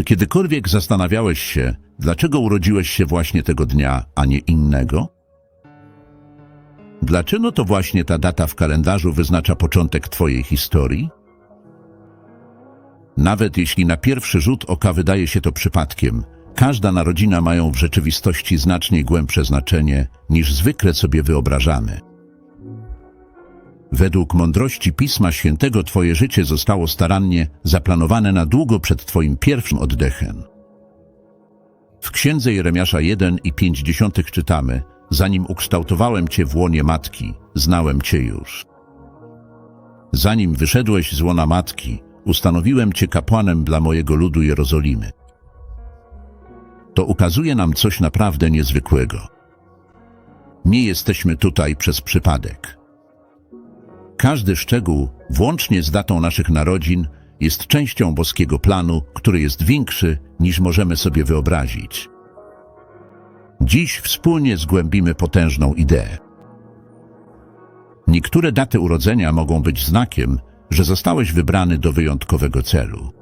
Czy kiedykolwiek zastanawiałeś się, dlaczego urodziłeś się właśnie tego dnia, a nie innego? Dlaczego to właśnie ta data w kalendarzu wyznacza początek Twojej historii? Nawet jeśli na pierwszy rzut oka wydaje się to przypadkiem, każda narodzina mają w rzeczywistości znacznie głębsze znaczenie niż zwykle sobie wyobrażamy. Według mądrości Pisma Świętego Twoje życie zostało starannie zaplanowane na długo przed Twoim pierwszym oddechem. W Księdze Jeremiasza 1 i 50 czytamy Zanim ukształtowałem Cię w łonie matki, znałem Cię już. Zanim wyszedłeś z łona matki, ustanowiłem Cię kapłanem dla mojego ludu Jerozolimy. To ukazuje nam coś naprawdę niezwykłego. Nie jesteśmy tutaj przez przypadek. Każdy szczegół, włącznie z datą naszych narodzin, jest częścią boskiego planu, który jest większy niż możemy sobie wyobrazić. Dziś wspólnie zgłębimy potężną ideę. Niektóre daty urodzenia mogą być znakiem, że zostałeś wybrany do wyjątkowego celu.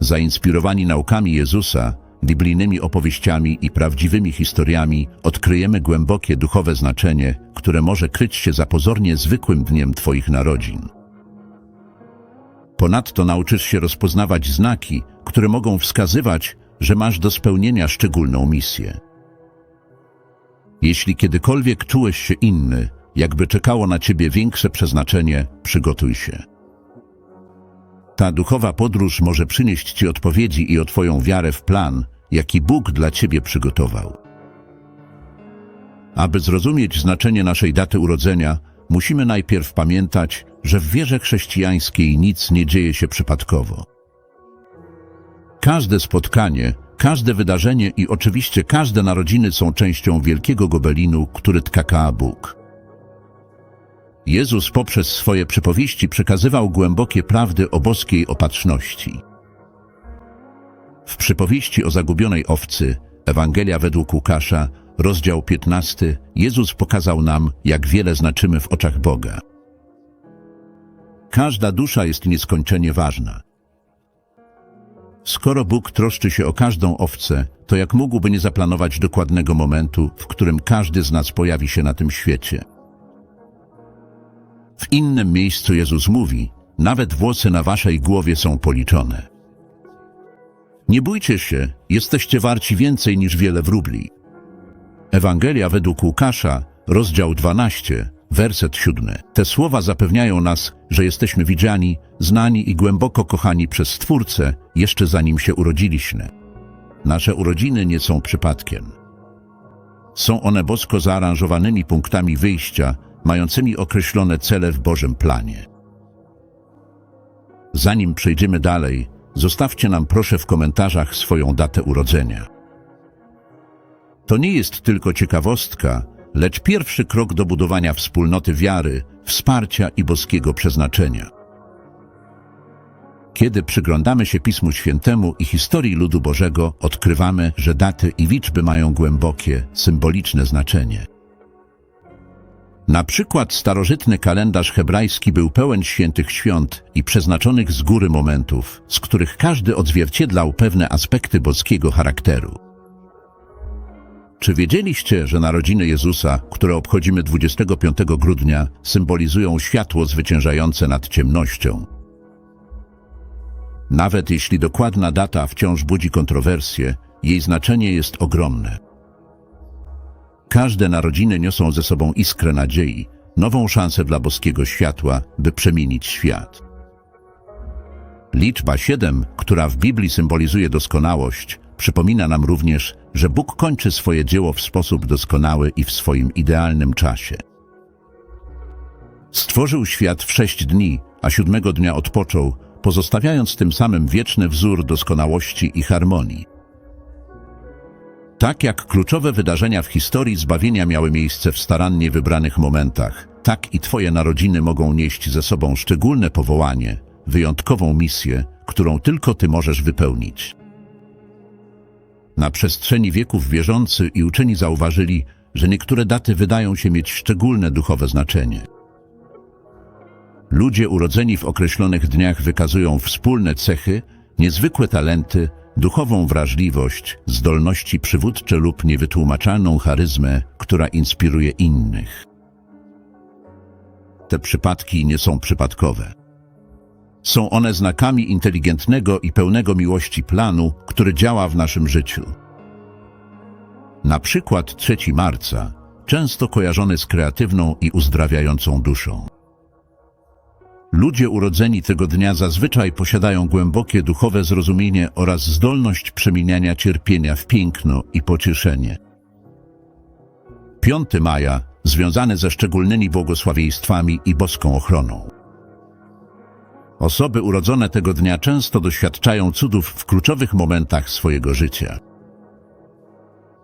Zainspirowani naukami Jezusa, biblijnymi opowieściami i prawdziwymi historiami, odkryjemy głębokie duchowe znaczenie, które może kryć się za pozornie zwykłym dniem Twoich narodzin. Ponadto nauczysz się rozpoznawać znaki, które mogą wskazywać, że masz do spełnienia szczególną misję. Jeśli kiedykolwiek czułeś się inny, jakby czekało na ciebie większe przeznaczenie, przygotuj się. Ta duchowa podróż może przynieść ci odpowiedzi i o twoją wiarę w plan, jaki Bóg dla ciebie przygotował. Aby zrozumieć znaczenie naszej daty urodzenia, musimy najpierw pamiętać, że w wierze chrześcijańskiej nic nie dzieje się przypadkowo. Każde spotkanie, każde wydarzenie i oczywiście każde narodziny są częścią wielkiego gobelinu, który tkaka Bóg. Jezus poprzez swoje przypowieści przekazywał głębokie prawdy o boskiej opatrzności. W przypowieści o zagubionej owcy, Ewangelia według Łukasza, rozdział 15, Jezus pokazał nam, jak wiele znaczymy w oczach Boga. Każda dusza jest nieskończenie ważna. Skoro Bóg troszczy się o każdą owcę, to jak mógłby nie zaplanować dokładnego momentu, w którym każdy z nas pojawi się na tym świecie? W innym miejscu Jezus mówi, nawet włosy na waszej głowie są policzone. Nie bójcie się, jesteście warci więcej niż wiele wróbli. Ewangelia według Łukasza, rozdział 12, werset 7. Te słowa zapewniają nas, że jesteśmy widziani, znani i głęboko kochani przez Stwórcę, jeszcze zanim się urodziliśmy. Nasze urodziny nie są przypadkiem. Są one bosko zaaranżowanymi punktami wyjścia, mającymi określone cele w Bożym planie. Zanim przejdziemy dalej, zostawcie nam proszę w komentarzach swoją datę urodzenia. To nie jest tylko ciekawostka, lecz pierwszy krok do budowania wspólnoty wiary, wsparcia i boskiego przeznaczenia. Kiedy przyglądamy się Pismu Świętemu i historii ludu Bożego, odkrywamy, że daty i liczby mają głębokie, symboliczne znaczenie. Na przykład starożytny kalendarz hebrajski był pełen świętych świąt i przeznaczonych z góry momentów, z których każdy odzwierciedlał pewne aspekty boskiego charakteru. Czy wiedzieliście, że narodziny Jezusa, które obchodzimy 25 grudnia, symbolizują światło zwyciężające nad ciemnością? Nawet jeśli dokładna data wciąż budzi kontrowersje, jej znaczenie jest ogromne. Każde narodziny niosą ze sobą iskrę nadziei, nową szansę dla boskiego światła, by przemienić świat. Liczba 7, która w Biblii symbolizuje doskonałość, przypomina nam również, że Bóg kończy swoje dzieło w sposób doskonały i w swoim idealnym czasie. Stworzył świat w sześć dni, a siódmego dnia odpoczął, pozostawiając tym samym wieczny wzór doskonałości i harmonii. Tak jak kluczowe wydarzenia w historii zbawienia miały miejsce w starannie wybranych momentach, tak i Twoje narodziny mogą nieść ze sobą szczególne powołanie, wyjątkową misję, którą tylko Ty możesz wypełnić. Na przestrzeni wieków wierzący i uczeni zauważyli, że niektóre daty wydają się mieć szczególne duchowe znaczenie. Ludzie urodzeni w określonych dniach wykazują wspólne cechy, niezwykłe talenty, duchową wrażliwość, zdolności przywódcze lub niewytłumaczalną charyzmę, która inspiruje innych. Te przypadki nie są przypadkowe. Są one znakami inteligentnego i pełnego miłości planu, który działa w naszym życiu. Na przykład 3 marca, często kojarzony z kreatywną i uzdrawiającą duszą. Ludzie urodzeni tego dnia zazwyczaj posiadają głębokie duchowe zrozumienie oraz zdolność przemieniania cierpienia w piękno i pocieszenie. 5 maja związany ze szczególnymi błogosławieństwami i boską ochroną. Osoby urodzone tego dnia często doświadczają cudów w kluczowych momentach swojego życia.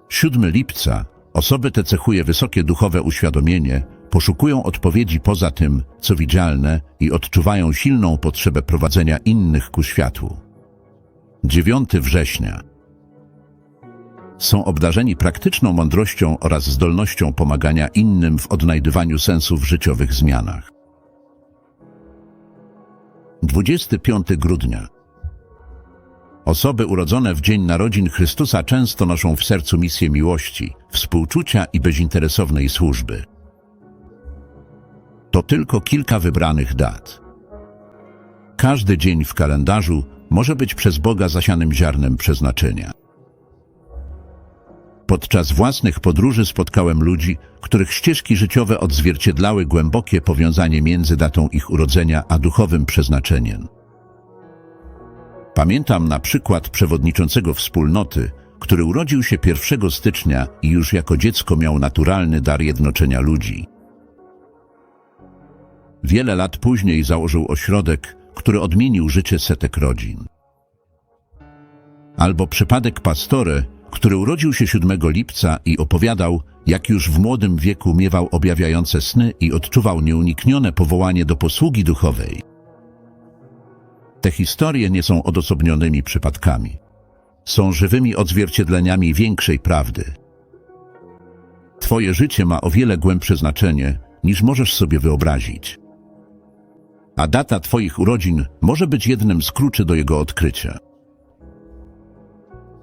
7 lipca osoby te cechuje wysokie duchowe uświadomienie, poszukują odpowiedzi poza tym, co widzialne i odczuwają silną potrzebę prowadzenia innych ku światłu. 9 września są obdarzeni praktyczną mądrością oraz zdolnością pomagania innym w odnajdywaniu sensu w życiowych zmianach. 25 grudnia Osoby urodzone w dzień narodzin Chrystusa często noszą w sercu misję miłości, współczucia i bezinteresownej służby. To tylko kilka wybranych dat. Każdy dzień w kalendarzu może być przez Boga zasianym ziarnem przeznaczenia. Podczas własnych podróży spotkałem ludzi, których ścieżki życiowe odzwierciedlały głębokie powiązanie między datą ich urodzenia a duchowym przeznaczeniem. Pamiętam na przykład przewodniczącego wspólnoty, który urodził się 1 stycznia i już jako dziecko miał naturalny dar jednoczenia ludzi. Wiele lat później założył ośrodek, który odmienił życie setek rodzin. Albo przypadek Pastore, który urodził się 7 lipca i opowiadał, jak już w młodym wieku miewał objawiające sny i odczuwał nieuniknione powołanie do posługi duchowej. Te historie nie są odosobnionymi przypadkami. Są żywymi odzwierciedleniami większej prawdy. Twoje życie ma o wiele głębsze znaczenie, niż możesz sobie wyobrazić. A data Twoich urodzin może być jednym z kluczy do jego odkrycia.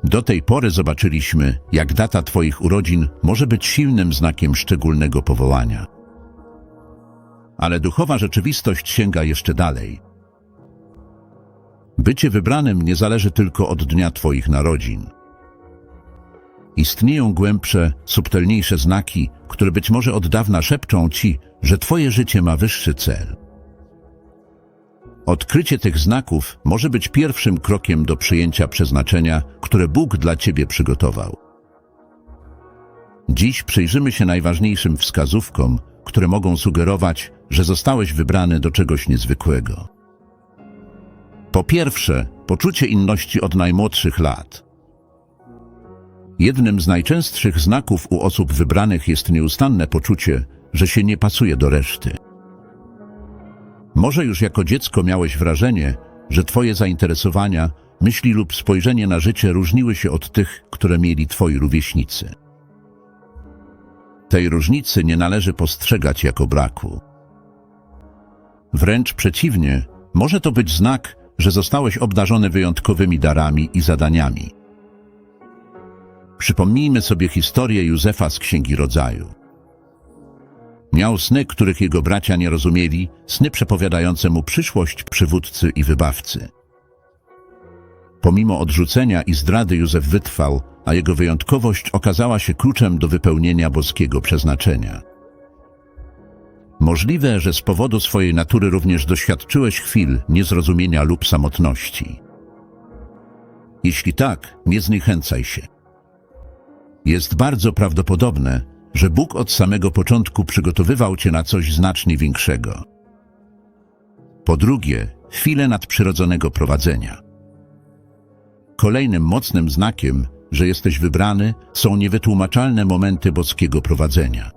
Do tej pory zobaczyliśmy, jak data Twoich urodzin może być silnym znakiem szczególnego powołania. Ale duchowa rzeczywistość sięga jeszcze dalej. Bycie wybranym nie zależy tylko od dnia Twoich narodzin. Istnieją głębsze, subtelniejsze znaki, które być może od dawna szepczą Ci, że Twoje życie ma wyższy cel. Odkrycie tych znaków może być pierwszym krokiem do przyjęcia przeznaczenia, które Bóg dla Ciebie przygotował. Dziś przyjrzymy się najważniejszym wskazówkom, które mogą sugerować, że zostałeś wybrany do czegoś niezwykłego. Po pierwsze, poczucie inności od najmłodszych lat. Jednym z najczęstszych znaków u osób wybranych jest nieustanne poczucie, że się nie pasuje do reszty. Może już jako dziecko miałeś wrażenie, że Twoje zainteresowania, myśli lub spojrzenie na życie różniły się od tych, które mieli Twoi rówieśnicy. Tej różnicy nie należy postrzegać jako braku. Wręcz przeciwnie, może to być znak, że zostałeś obdarzony wyjątkowymi darami i zadaniami. Przypomnijmy sobie historię Józefa z Księgi Rodzaju. Miał sny, których jego bracia nie rozumieli, sny przepowiadające mu przyszłość przywódcy i wybawcy. Pomimo odrzucenia i zdrady Józef wytrwał, a jego wyjątkowość okazała się kluczem do wypełnienia boskiego przeznaczenia. Możliwe, że z powodu swojej natury również doświadczyłeś chwil niezrozumienia lub samotności. Jeśli tak, nie zniechęcaj się. Jest bardzo prawdopodobne, że Bóg od samego początku przygotowywał cię na coś znacznie większego. Po drugie, chwile nadprzyrodzonego prowadzenia. Kolejnym mocnym znakiem, że jesteś wybrany, są niewytłumaczalne momenty boskiego prowadzenia.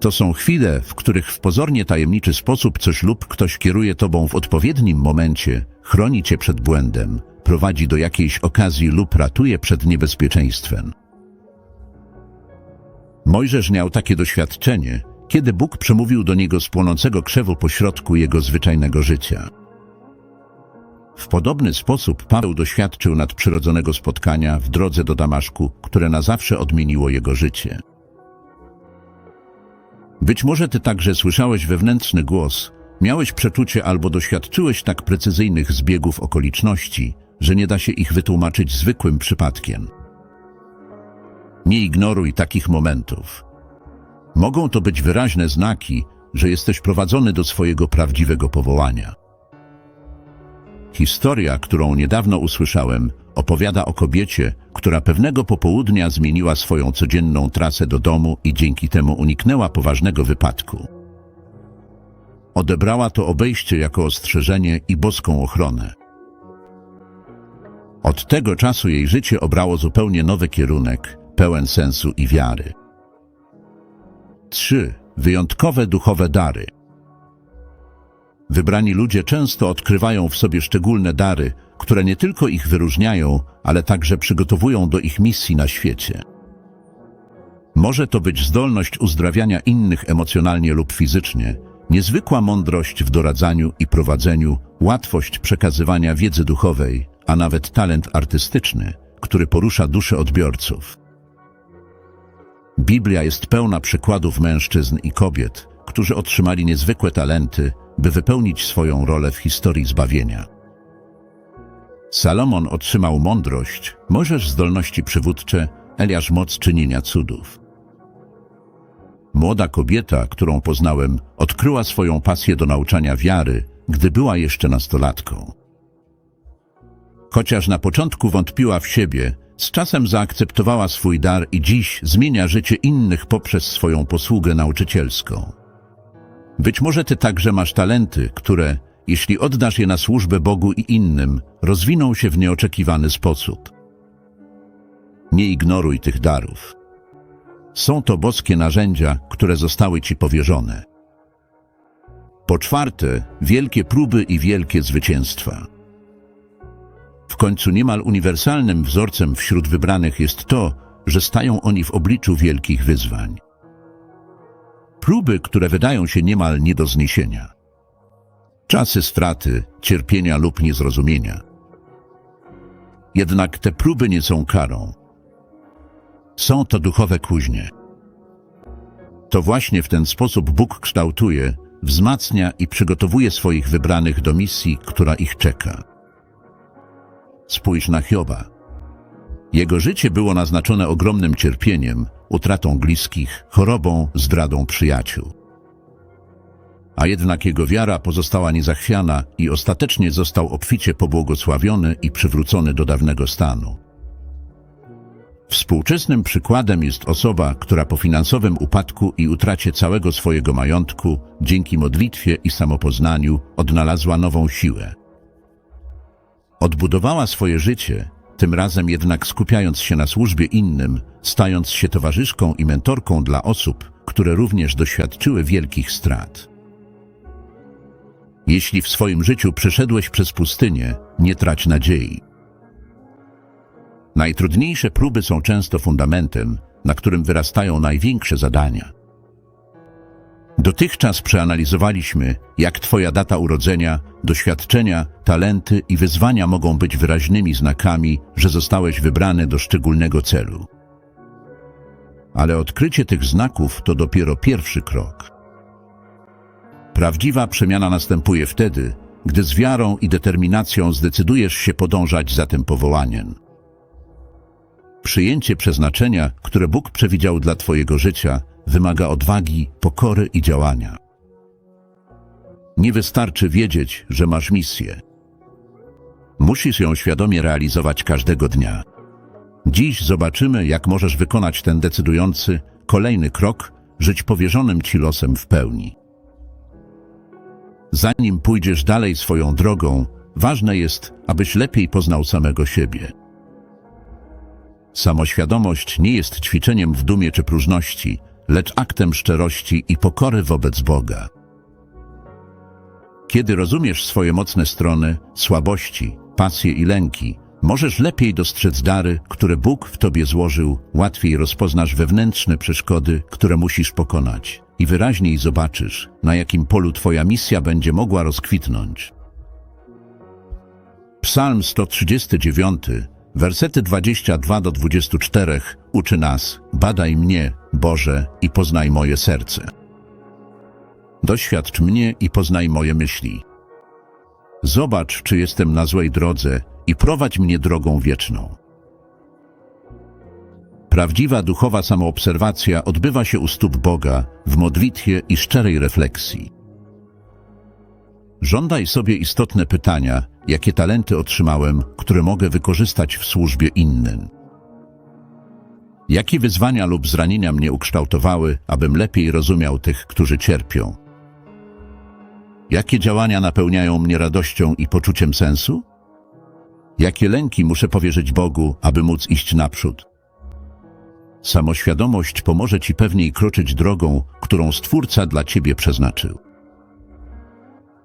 To są chwile, w których w pozornie tajemniczy sposób coś lub ktoś kieruje tobą w odpowiednim momencie, chroni cię przed błędem, prowadzi do jakiejś okazji lub ratuje przed niebezpieczeństwem. Mojżesz miał takie doświadczenie, kiedy Bóg przemówił do niego z płonącego krzewu pośrodku jego zwyczajnego życia. W podobny sposób Paweł doświadczył nadprzyrodzonego spotkania w drodze do Damaszku, które na zawsze odmieniło jego życie. Być może ty także słyszałeś wewnętrzny głos, miałeś przeczucie albo doświadczyłeś tak precyzyjnych zbiegów okoliczności, że nie da się ich wytłumaczyć zwykłym przypadkiem. Nie ignoruj takich momentów. Mogą to być wyraźne znaki, że jesteś prowadzony do swojego prawdziwego powołania. Historia, którą niedawno usłyszałem, opowiada o kobiecie, która pewnego popołudnia zmieniła swoją codzienną trasę do domu i dzięki temu uniknęła poważnego wypadku. Odebrała to obejście jako ostrzeżenie i boską ochronę. Od tego czasu jej życie obrało zupełnie nowy kierunek, pełen sensu i wiary. 3. Wyjątkowe duchowe dary. Wybrani ludzie często odkrywają w sobie szczególne dary, które nie tylko ich wyróżniają, ale także przygotowują do ich misji na świecie. Może to być zdolność uzdrawiania innych emocjonalnie lub fizycznie, niezwykła mądrość w doradzaniu i prowadzeniu, łatwość przekazywania wiedzy duchowej, a nawet talent artystyczny, który porusza duszę odbiorców. Biblia jest pełna przykładów mężczyzn i kobiet, którzy otrzymali niezwykłe talenty, by wypełnić swoją rolę w historii zbawienia. Salomon otrzymał mądrość, Mojżesz zdolności przywódcze, Eliasz moc czynienia cudów. Młoda kobieta, którą poznałem, odkryła swoją pasję do nauczania wiary, gdy była jeszcze nastolatką. Chociaż na początku wątpiła w siebie, z czasem zaakceptowała swój dar i dziś zmienia życie innych poprzez swoją posługę nauczycielską. Być może ty także masz talenty, które, jeśli oddasz je na służbę Bogu i innym, rozwiną się w nieoczekiwany sposób. Nie ignoruj tych darów. Są to boskie narzędzia, które zostały ci powierzone. Po czwarte, wielkie próby i wielkie zwycięstwa. W końcu niemal uniwersalnym wzorcem wśród wybranych jest to, że stają oni w obliczu wielkich wyzwań. Próby, które wydają się niemal nie do zniesienia. Czasy straty, cierpienia lub niezrozumienia. Jednak te próby nie są karą. Są to duchowe kuźnie. To właśnie w ten sposób Bóg kształtuje, wzmacnia i przygotowuje swoich wybranych do misji, która ich czeka. Spójrz na Hioba. Jego życie było naznaczone ogromnym cierpieniem, utratą bliskich, chorobą, zdradą przyjaciół. A jednak jego wiara pozostała niezachwiana i ostatecznie został obficie pobłogosławiony i przywrócony do dawnego stanu. Współczesnym przykładem jest osoba, która po finansowym upadku i utracie całego swojego majątku, dzięki modlitwie i samopoznaniu, odnalazła nową siłę. Odbudowała swoje życie, tym razem jednak skupiając się na służbie innym, stając się towarzyszką i mentorką dla osób, które również doświadczyły wielkich strat. Jeśli w swoim życiu przeszedłeś przez pustynię, nie trać nadziei. Najtrudniejsze próby są często fundamentem, na którym wyrastają największe zadania. Dotychczas przeanalizowaliśmy, jak Twoja data urodzenia, doświadczenia, talenty i wyzwania mogą być wyraźnymi znakami, że zostałeś wybrany do szczególnego celu. Ale odkrycie tych znaków to dopiero pierwszy krok. Prawdziwa przemiana następuje wtedy, gdy z wiarą i determinacją zdecydujesz się podążać za tym powołaniem. Przyjęcie przeznaczenia, które Bóg przewidział dla Twojego życia, wymaga odwagi, pokory i działania. Nie wystarczy wiedzieć, że masz misję. Musisz ją świadomie realizować każdego dnia. Dziś zobaczymy, jak możesz wykonać ten decydujący, kolejny krok, żyć powierzonym Ci losem w pełni. Zanim pójdziesz dalej swoją drogą, ważne jest, abyś lepiej poznał samego siebie. Samoświadomość nie jest ćwiczeniem w dumie czy próżności, lecz aktem szczerości i pokory wobec Boga. Kiedy rozumiesz swoje mocne strony, słabości, pasje i lęki, możesz lepiej dostrzec dary, które Bóg w tobie złożył, łatwiej rozpoznasz wewnętrzne przeszkody, które musisz pokonać i wyraźniej zobaczysz, na jakim polu twoja misja będzie mogła rozkwitnąć. Psalm 139, wersety 22 do 24 uczy nas: Badaj mnie, Boże, i poznaj moje serce. Doświadcz mnie i poznaj moje myśli. Zobacz, czy jestem na złej drodze i prowadź mnie drogą wieczną. Prawdziwa duchowa samoobserwacja odbywa się u stóp Boga w modlitwie i szczerej refleksji. Żądaj sobie istotne pytania, jakie talenty otrzymałem, które mogę wykorzystać w służbie innym. Jakie wyzwania lub zranienia mnie ukształtowały, abym lepiej rozumiał tych, którzy cierpią? Jakie działania napełniają mnie radością i poczuciem sensu? Jakie lęki muszę powierzyć Bogu, aby móc iść naprzód? Samoświadomość pomoże Ci pewniej kroczyć drogą, którą Stwórca dla Ciebie przeznaczył.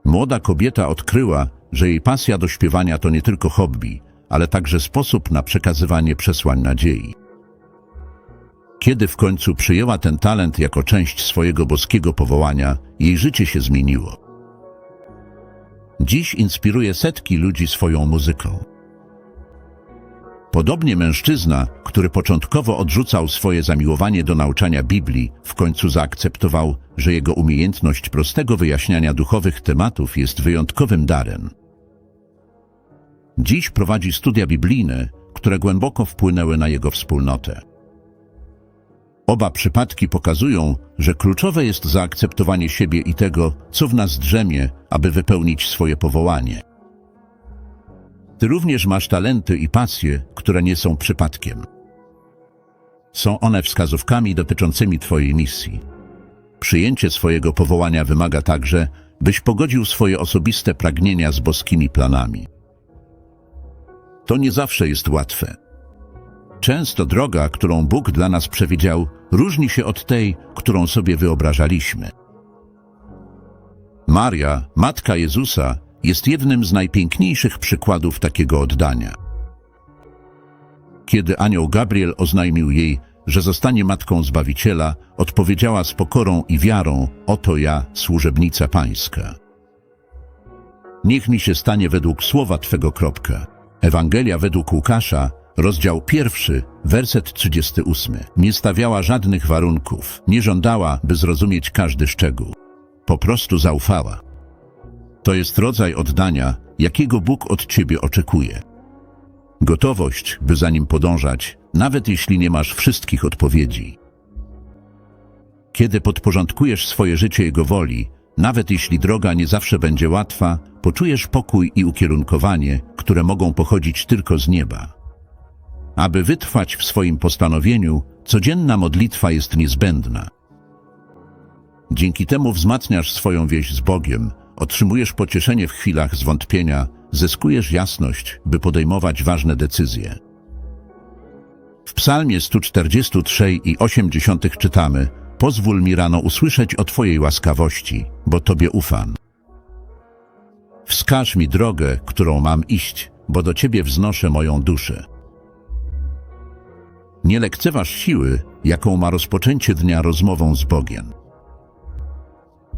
Młoda kobieta odkryła, że jej pasja do śpiewania to nie tylko hobby, ale także sposób na przekazywanie przesłań nadziei. Kiedy w końcu przyjęła ten talent jako część swojego boskiego powołania, jej życie się zmieniło. Dziś inspiruje setki ludzi swoją muzyką. Podobnie mężczyzna, który początkowo odrzucał swoje zamiłowanie do nauczania Biblii, w końcu zaakceptował, że jego umiejętność prostego wyjaśniania duchowych tematów jest wyjątkowym darem. Dziś prowadzi studia biblijne, które głęboko wpłynęły na jego wspólnotę. Oba przypadki pokazują, że kluczowe jest zaakceptowanie siebie i tego, co w nas drzemie, aby wypełnić swoje powołanie. Ty również masz talenty i pasje, które nie są przypadkiem. Są one wskazówkami dotyczącymi Twojej misji. Przyjęcie swojego powołania wymaga także, byś pogodził swoje osobiste pragnienia z boskimi planami. To nie zawsze jest łatwe. Często droga, którą Bóg dla nas przewidział, różni się od tej, którą sobie wyobrażaliśmy. Maria, matka Jezusa, jest jednym z najpiękniejszych przykładów takiego oddania. Kiedy anioł Gabriel oznajmił jej, że zostanie matką Zbawiciela, odpowiedziała z pokorą i wiarą: Oto ja, służebnica Pańska. Niech mi się stanie według słowa Twego kropka. Ewangelia według Łukasza, rozdział pierwszy, werset 38. Nie stawiała żadnych warunków, nie żądała, by zrozumieć każdy szczegół. Po prostu zaufała. To jest rodzaj oddania, jakiego Bóg od Ciebie oczekuje. Gotowość, by za Nim podążać, nawet jeśli nie masz wszystkich odpowiedzi. Kiedy podporządkujesz swoje życie Jego woli, nawet jeśli droga nie zawsze będzie łatwa, poczujesz pokój i ukierunkowanie, które mogą pochodzić tylko z nieba. Aby wytrwać w swoim postanowieniu, codzienna modlitwa jest niezbędna. Dzięki temu wzmacniasz swoją wieś z Bogiem, otrzymujesz pocieszenie w chwilach zwątpienia, zyskujesz jasność, by podejmować ważne decyzje. W psalmie 143 i 80 czytamy Pozwól mi rano usłyszeć o Twojej łaskawości, bo Tobie ufam. Wskaż mi drogę, którą mam iść, bo do Ciebie wznoszę moją duszę. Nie lekceważ siły, jaką ma rozpoczęcie dnia rozmową z Bogiem.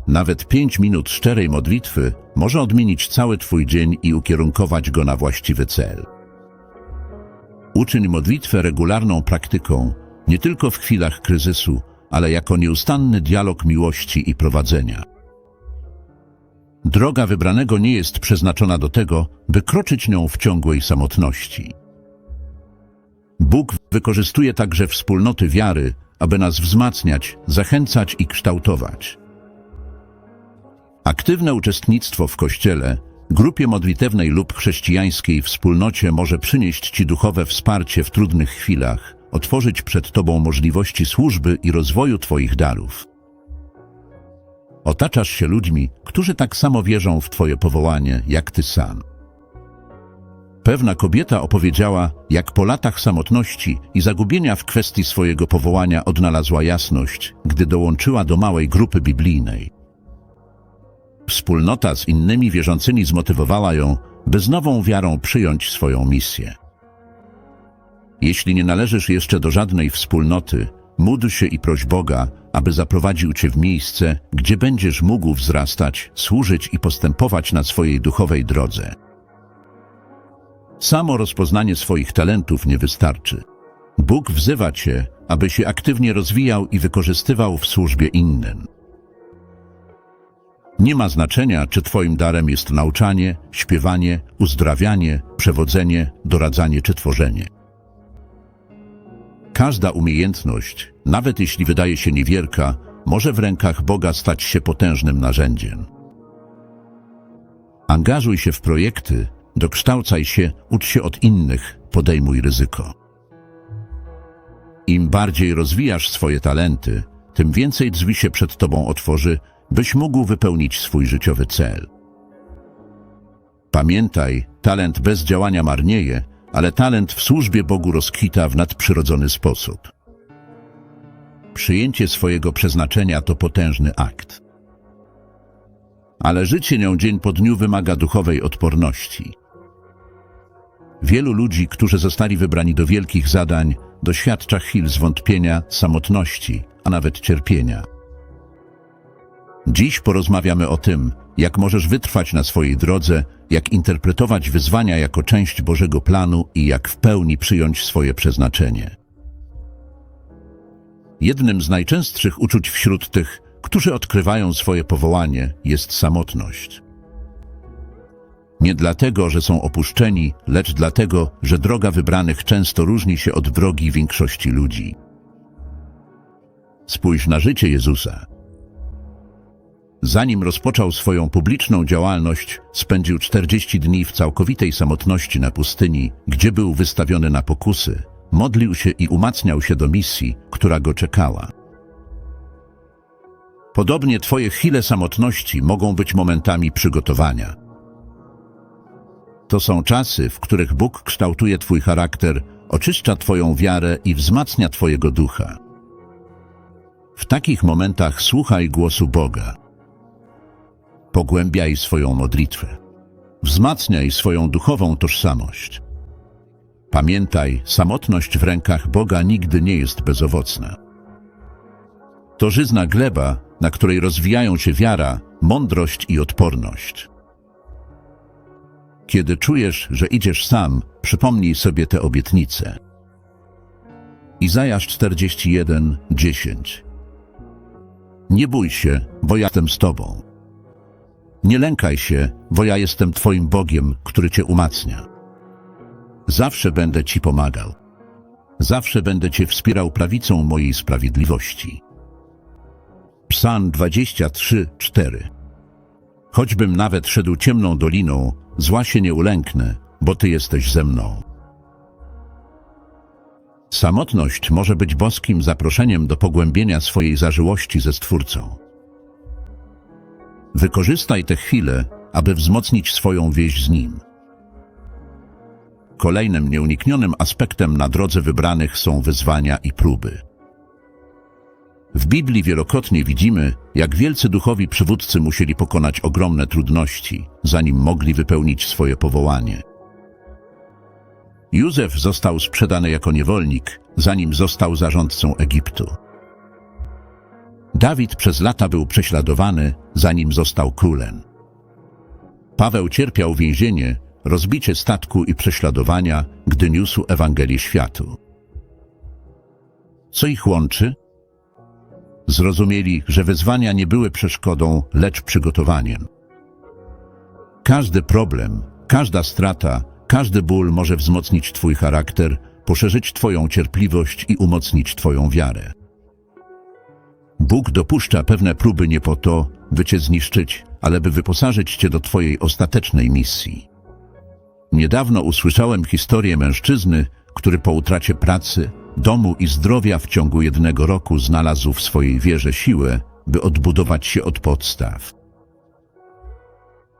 Nawet pięć minut szczerej modlitwy może odmienić cały Twój dzień i ukierunkować go na właściwy cel. Uczyń modlitwę regularną praktyką, nie tylko w chwilach kryzysu, ale jako nieustanny dialog miłości i prowadzenia. Droga wybranego nie jest przeznaczona do tego, by kroczyć nią w ciągłej samotności. Bóg wykorzystuje także wspólnoty wiary, aby nas wzmacniać, zachęcać i kształtować. Aktywne uczestnictwo w Kościele, grupie modlitewnej lub chrześcijańskiej wspólnocie może przynieść Ci duchowe wsparcie w trudnych chwilach, otworzyć przed Tobą możliwości służby i rozwoju Twoich darów. Otaczasz się ludźmi, którzy tak samo wierzą w Twoje powołanie, jak Ty sam. Pewna kobieta opowiedziała, jak po latach samotności i zagubienia w kwestii swojego powołania odnalazła jasność, gdy dołączyła do małej grupy biblijnej. Wspólnota z innymi wierzącymi zmotywowała ją, by z nową wiarą przyjąć swoją misję. Jeśli nie należysz jeszcze do żadnej wspólnoty, módl się i proś Boga, aby zaprowadził Cię w miejsce, gdzie będziesz mógł wzrastać, służyć i postępować na swojej duchowej drodze. Samo rozpoznanie swoich talentów nie wystarczy. Bóg wzywa cię, aby się aktywnie rozwijał i wykorzystywał w służbie innym. Nie ma znaczenia, czy Twoim darem jest nauczanie, śpiewanie, uzdrawianie, przewodzenie, doradzanie czy tworzenie. Każda umiejętność, nawet jeśli wydaje się niewielka, może w rękach Boga stać się potężnym narzędziem. Angażuj się w projekty, dokształcaj się, ucz się od innych, podejmuj ryzyko. Im bardziej rozwijasz swoje talenty, tym więcej drzwi się przed Tobą otworzy, byś mógł wypełnić swój życiowy cel. Pamiętaj, talent bez działania marnieje, ale talent w służbie Bogu rozkwita w nadprzyrodzony sposób. Przyjęcie swojego przeznaczenia to potężny akt. Ale życie nią dzień po dniu wymaga duchowej odporności. Wielu ludzi, którzy zostali wybrani do wielkich zadań, doświadcza chwil zwątpienia, samotności, a nawet cierpienia. Dziś porozmawiamy o tym, jak możesz wytrwać na swojej drodze, jak interpretować wyzwania jako część Bożego planu i jak w pełni przyjąć swoje przeznaczenie. Jednym z najczęstszych uczuć wśród tych, którzy odkrywają swoje powołanie, jest samotność. Nie dlatego, że są opuszczeni, lecz dlatego, że droga wybranych często różni się od drogi większości ludzi. Spójrz na życie Jezusa. Zanim rozpoczął swoją publiczną działalność, spędził 40 dni w całkowitej samotności na pustyni, gdzie był wystawiony na pokusy, modlił się i umacniał się do misji, która go czekała. Podobnie Twoje chwile samotności mogą być momentami przygotowania. To są czasy, w których Bóg kształtuje Twój charakter, oczyszcza Twoją wiarę i wzmacnia Twojego ducha. W takich momentach słuchaj głosu Boga. Pogłębiaj swoją modlitwę. Wzmacniaj swoją duchową tożsamość. Pamiętaj, samotność w rękach Boga nigdy nie jest bezowocna. To żyzna gleba, na której rozwijają się wiara, mądrość i odporność. Kiedy czujesz, że idziesz sam, przypomnij sobie te obietnice. Izajasz 41, 10 Nie bój się, bo ja jestem z Tobą. Nie lękaj się, bo ja jestem Twoim Bogiem, który Cię umacnia. Zawsze będę Ci pomagał. Zawsze będę Cię wspierał prawicą mojej sprawiedliwości. Psalm 23, 4 Choćbym nawet szedł ciemną doliną, zła się nie ulęknę, bo Ty jesteś ze mną. Samotność może być boskim zaproszeniem do pogłębienia swojej zażyłości ze Stwórcą. Wykorzystaj tę chwilę, aby wzmocnić swoją więź z Nim. Kolejnym nieuniknionym aspektem na drodze wybranych są wyzwania i próby. W Biblii wielokrotnie widzimy, jak wielcy duchowi przywódcy musieli pokonać ogromne trudności, zanim mogli wypełnić swoje powołanie. Józef został sprzedany jako niewolnik, zanim został zarządcą Egiptu. Dawid przez lata był prześladowany, zanim został królem. Paweł cierpiał więzienie, rozbicie statku i prześladowania, gdy niósł Ewangelię światu. Co ich łączy? Zrozumieli, że wyzwania nie były przeszkodą, lecz przygotowaniem. Każdy problem, każda strata, każdy ból może wzmocnić Twój charakter, poszerzyć Twoją cierpliwość i umocnić Twoją wiarę. Bóg dopuszcza pewne próby nie po to, by Cię zniszczyć, ale by wyposażyć Cię do Twojej ostatecznej misji. Niedawno usłyszałem historię mężczyzny, który po utracie pracy, domu i zdrowia w ciągu jednego roku znalazł w swojej wierze siłę, by odbudować się od podstaw.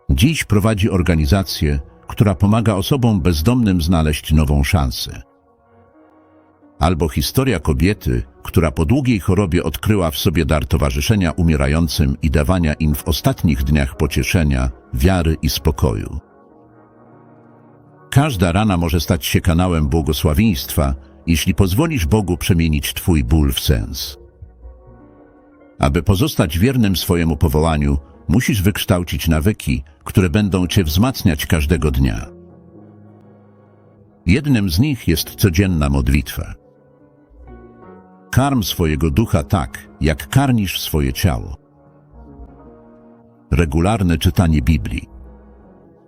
Dziś prowadzi organizację, która pomaga osobom bezdomnym znaleźć nową szansę. Albo historia kobiety, która po długiej chorobie odkryła w sobie dar towarzyszenia umierającym i dawania im w ostatnich dniach pocieszenia, wiary i spokoju. Każda rana może stać się kanałem błogosławieństwa, jeśli pozwolisz Bogu przemienić Twój ból w sens. Aby pozostać wiernym swojemu powołaniu, musisz wykształcić nawyki, które będą Cię wzmacniać każdego dnia. Jednym z nich jest codzienna modlitwa. Karm swojego ducha tak, jak karnisz swoje ciało. Regularne czytanie Biblii.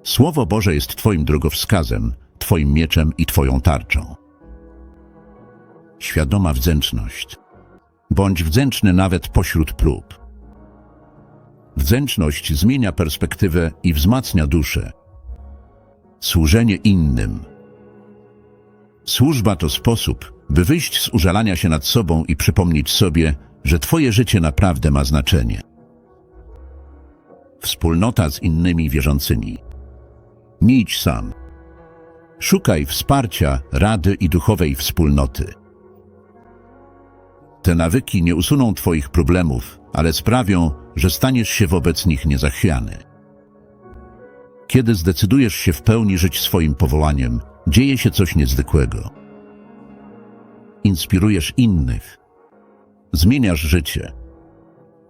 Słowo Boże jest Twoim drogowskazem, Twoim mieczem i Twoją tarczą. Świadoma wdzięczność. Bądź wdzięczny nawet pośród prób. Wdzięczność zmienia perspektywę i wzmacnia duszę. Służenie innym. Służba to sposób, by wyjść z użalania się nad sobą i przypomnieć sobie, że Twoje życie naprawdę ma znaczenie. Wspólnota z innymi wierzącymi. Nie idź sam. Szukaj wsparcia, rady i duchowej wspólnoty. Te nawyki nie usuną Twoich problemów, ale sprawią, że staniesz się wobec nich niezachwiany. Kiedy zdecydujesz się w pełni żyć swoim powołaniem, dzieje się coś niezwykłego. Inspirujesz innych. Zmieniasz życie.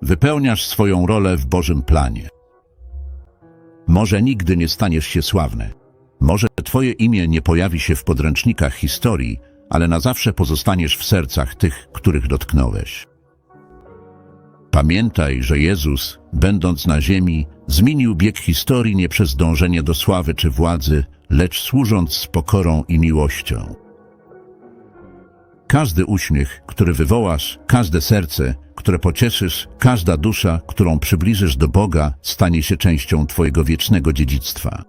Wypełniasz swoją rolę w Bożym planie. Może nigdy nie staniesz się sławny. Może Twoje imię nie pojawi się w podręcznikach historii, ale na zawsze pozostaniesz w sercach tych, których dotknąłeś. Pamiętaj, że Jezus, będąc na ziemi, zmienił bieg historii nie przez dążenie do sławy czy władzy, lecz służąc z pokorą i miłością. Każdy uśmiech, który wywołasz, każde serce, które pocieszysz, każda dusza, którą przybliżysz do Boga, stanie się częścią Twojego wiecznego dziedzictwa.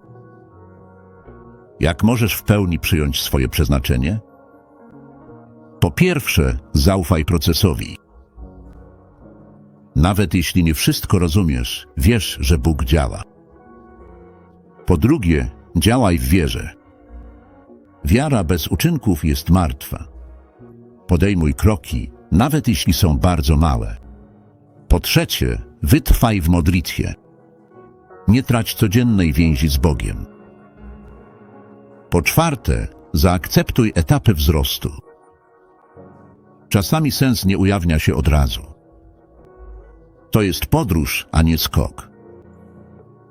Jak możesz w pełni przyjąć swoje przeznaczenie? Po pierwsze, zaufaj procesowi. Nawet jeśli nie wszystko rozumiesz, wiesz, że Bóg działa. Po drugie, działaj w wierze. Wiara bez uczynków jest martwa. Podejmuj kroki, nawet jeśli są bardzo małe. Po trzecie, wytrwaj w modlitwie. Nie trać codziennej więzi z Bogiem. Po czwarte, zaakceptuj etapy wzrostu. Czasami sens nie ujawnia się od razu. To jest podróż, a nie skok.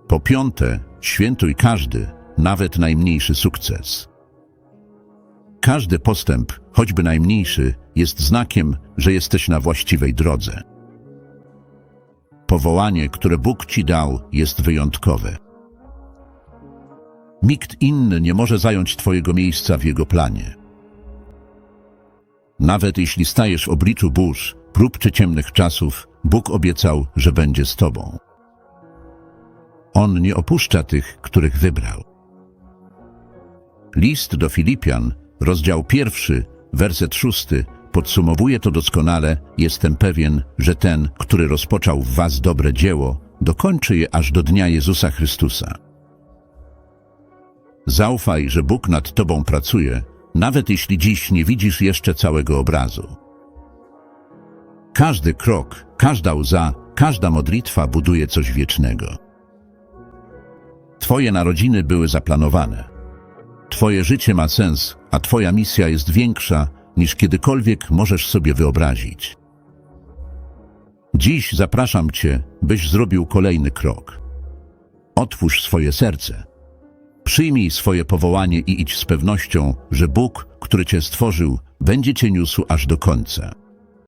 Po piąte, świętuj każdy, nawet najmniejszy sukces. Każdy postęp, choćby najmniejszy, jest znakiem, że jesteś na właściwej drodze. Powołanie, które Bóg ci dał, jest wyjątkowe. Nikt inny nie może zająć Twojego miejsca w Jego planie. Nawet jeśli stajesz w obliczu burz, prób czy ciemnych czasów, Bóg obiecał, że będzie z Tobą. On nie opuszcza tych, których wybrał. List do Filipian, rozdział pierwszy, werset szósty, podsumowuje to doskonale. Jestem pewien, że ten, który rozpoczął w Was dobre dzieło, dokończy je aż do dnia Jezusa Chrystusa. Zaufaj, że Bóg nad Tobą pracuje, nawet jeśli dziś nie widzisz jeszcze całego obrazu. Każdy krok, każda łza, każda modlitwa buduje coś wiecznego. Twoje narodziny były zaplanowane. Twoje życie ma sens, a Twoja misja jest większa niż kiedykolwiek możesz sobie wyobrazić. Dziś zapraszam Cię, byś zrobił kolejny krok. Otwórz swoje serce. Przyjmij swoje powołanie i idź z pewnością, że Bóg, który Cię stworzył, będzie Cię niósł aż do końca.